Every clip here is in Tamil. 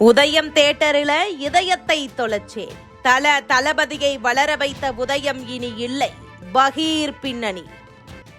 உதயம் தேட்டரில இதயத்தை தொலைச்சேன். தல தளபதியை வளர வைத்த உதயம் இனி இல்லை. பகீர் பின்னணி.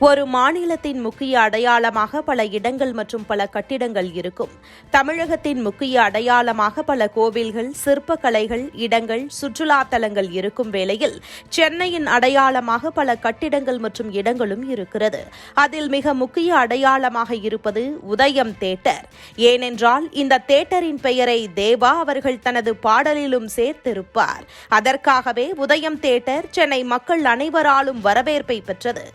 ஒரு மாநிலத்தின் முக்கிய அடையாளமாக பல இடங்கள் மற்றும் பல கட்டிடங்கள் இருக்கும். தமிழகத்தின் முக்கிய அடையாளமாக பல கோவில்கள் சிற்பக்கலைகள் இடங்கள் சுற்றுலா தலங்கள் இருக்கும் வேளையில் சென்னையின் அடையாளமாக பல கட்டிடங்கள் மற்றும் இடங்களும் இருக்கிறது. அதில் மிக முக்கிய அடையாளமாக இருப்பது உதயம் தேட்டர். ஏனென்றால் இந்த தேட்டரின் பெயரை தேவா அவர்கள் தனது பாடலிலும் சேர்த்திருப்பார். அதற்காகவே உதயம் தேட்டர் சென்னை மக்கள் அனைவராலும் வரவேற்பை பெற்றது.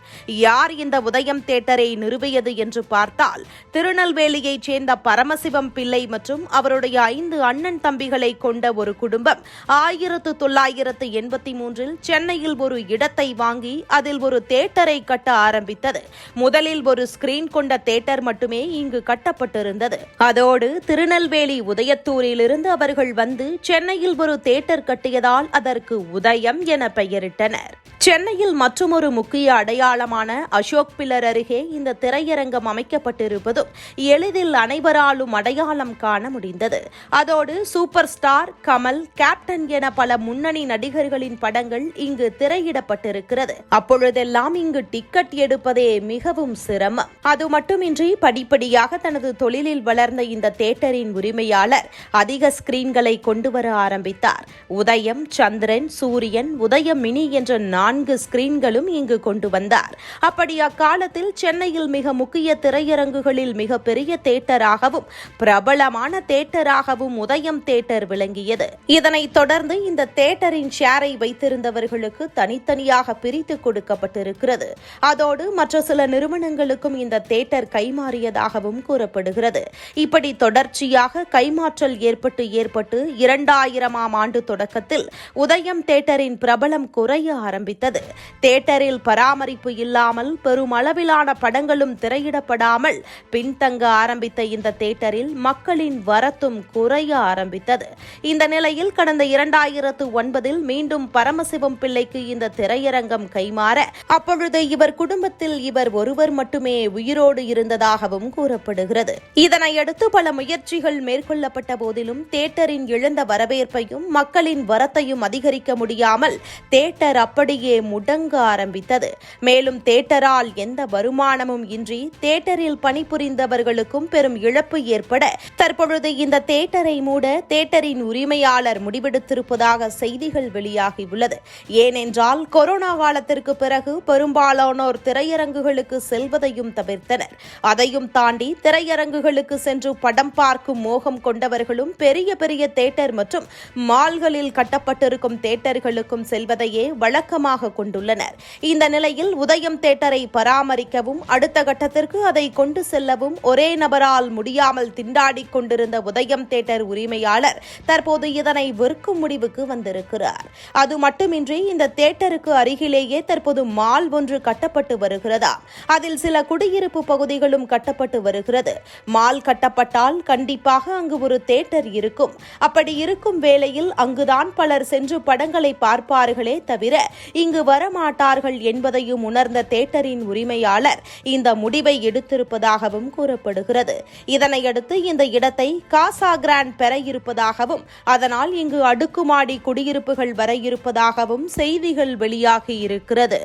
யார் இந்த உதயம் தேட்டரை நிறுவியது என்று பார்த்தால் திருநெல்வேலியைச் சேர்ந்த பரமசிவம் பிள்ளை மற்றும் அவருடைய ஐந்து அண்ணன் தம்பிகளை கொண்ட ஒரு குடும்பம் ஆயிரத்து தொள்ளாயிரத்து எண்பத்தி மூன்றில் சென்னையில் ஒரு இடத்தை வாங்கி அதில் ஒரு தேட்டரை கட்ட ஆரம்பித்தது. முதலில் ஒரு ஸ்கிரீன் கொண்ட தேட்டர் மட்டுமே இங்கு கட்டப்பட்டிருந்தது. அதோடு திருநெல்வேலி உதயத்தூரிலிருந்து அவர்கள் வந்து சென்னையில் ஒரு தேட்டர் கட்டியதால் அதற்கு உதயம் என பெயரிட்டனர். சென்னையில் மற்றொரு முக்கிய அடையாளமான அசோக் பில்லர் அருகே இந்த திரையரங்கம் அமைக்கப்பட்டிருப்பதும் எளிதில் அனைவராலும் அடையாளம் காண முடிந்தது. அதோடு சூப்பர் ஸ்டார் கமல் கேப்டன் என பல முன்னணி நடிகர்களின் படங்கள் இங்கு திரையிடப்பட்டிருக்கிறது. அப்பொழுதெல்லாம் இங்கு டிக்கெட் எடுப்பதே மிகவும் சிரமம். அது மட்டுமின்றி படிப்படியாக தனது தொழிலில் வளர்ந்த இந்த தேட்டரின் உரிமையாளர் அதிக ஸ்கிரீன்களை கொண்டு வர ஆரம்பித்தார். உதயம் சந்திரன் சூரியன் உதயம் மினி என்ற நான்கு ஸ்கிரீன்களும் இங்கு கொண்டு வந்தார். அப்படி அக்காலத்தில் சென்னையில் மிக முக்கிய திரையரங்குகளில் மிக பெரிய தேட்டராகவும் பிரபலமான தேட்டராகவும் உதயம் தேட்டர் விளங்கியது. இதனைத் தொடர்ந்து இந்த தேட்டரின் ஷேரை வைத்திருந்தவர்களுக்கு தனித்தனியாக பிரித்து கொடுக்கப்பட்டிருக்கிறது. அதோடு மற்ற சில நிறுவனங்களுக்கும் இந்த தேட்டர் கைமாறியதாகவும் கூறப்படுகிறது. இப்படி தொடர்ச்சியாக கைமாற்றல் ஏற்பட்டு ஏற்பட்டு இரண்டாயிரமாம் ஆண்டு தொடக்கத்தில் உதயம் தேட்டரின் பிரபலம் குறைய ஆரம்பித்தது. தேட்டரில் பராமரிப்பு இல்லாமல் பெருமளவிலான படங்களும் திரையிடப்படாமல் பின்தங்க ஆரம்பித்த இந்த தேட்டரில் மக்களின் வரத்தும் குறைய ஆரம்பித்தது. இந்த நிலையில் கடந்த இரண்டாயிரத்து ஒன்பதில் மீண்டும் பரமசிவம் பிள்ளைக்கு இந்த திரையரங்கம் கைமாற அப்பொழுது இவர் குடும்பத்தில் இவர் ஒருவர் மட்டுமே உயிரோடு இருந்ததாகவும் கூறப்படுகிறது. இதனையடுத்து பல முயற்சிகள் மேற்கொள்ளப்பட்ட போதிலும் தேட்டரின் இழந்த வரவேற்பையும் மக்களின் வரத்தையும் அதிகரிக்க முடியாமல் தேட்டர் அப்படியே முடங்க ஆரம்பித்தது. மேலும் தேட்டர் தேட்டரால் எந்த வருமானமும் இன்றி தேட்டரில் பணிபுரிந்தவர்களுக்கும் பெரும் இழப்பு ஏற்பட தற்பொழுது இந்த தேட்டரை மூட தேட்டரின் உரிமையாளர் முடிவெடுத்திருப்பதாக செய்திகள் வெளியாகியுள்ளது. ஏனென்றால் கொரோனா காலத்திற்கு பிறகு பெரும்பாலானோர் திரையரங்குகளுக்கு செல்வதையும் தவிர்த்தனர். அதையும் தாண்டி திரையரங்குகளுக்கு சென்று படம் பார்க்கும் மோகம் கொண்டவர்களும் பெரிய பெரிய தேட்டர் மற்றும் மால்களில் கட்டப்பட்டிருக்கும் தேட்டர்களுக்கும் செல்வதையே வழக்கமாக கொண்டுள்ளனர். இந்த நிலையில் உதயம் தேட்டரை பராமரிக்கவும் அடுத்த கட்டத்திற்கு அதை கொண்டு செல்லவும் ஒரே நபரால் முடியாமல் திண்டாடிக் கொண்டிருந்த உதயம் தேட்டர் உரிமையாளர் தற்போது இதனை விற்கும் முடிவுக்கு வந்திருக்கிறார். அது மட்டுமின்றி இந்த தேட்டருக்கு அருகிலேயே தற்போது மால் ஒன்று கட்டப்பட்டு வருகிறதா? அதில் சில குடியிருப்பு பகுதிகளும் கட்டப்பட்டு வருகிறது. மால் கட்டப்பட்டால் கண்டிப்பாக அங்கு ஒரு தேட்டர் இருக்கும். அப்படி இருக்கும் வேளையில் அங்குதான் பலர் சென்று படங்களை பார்ப்பார்களே தவிர இங்கு வரமாட்டார்கள் என்பதையும் உணர்ந்த தேட்டரின் உரிமையாளர் இந்த முடிவை எடுத்திருப்பதாகவும் கூறப்படுகிறது. இதனையடுத்து இந்த இடத்தை காசா கிராண்ட் பெற இருப்பதாகவும் அதனால் இங்கு அடுக்குமாடி குடியிருப்புகள் வர இருப்பதாகவும் செய்திகள் வெளியாகி இருக்கிறது.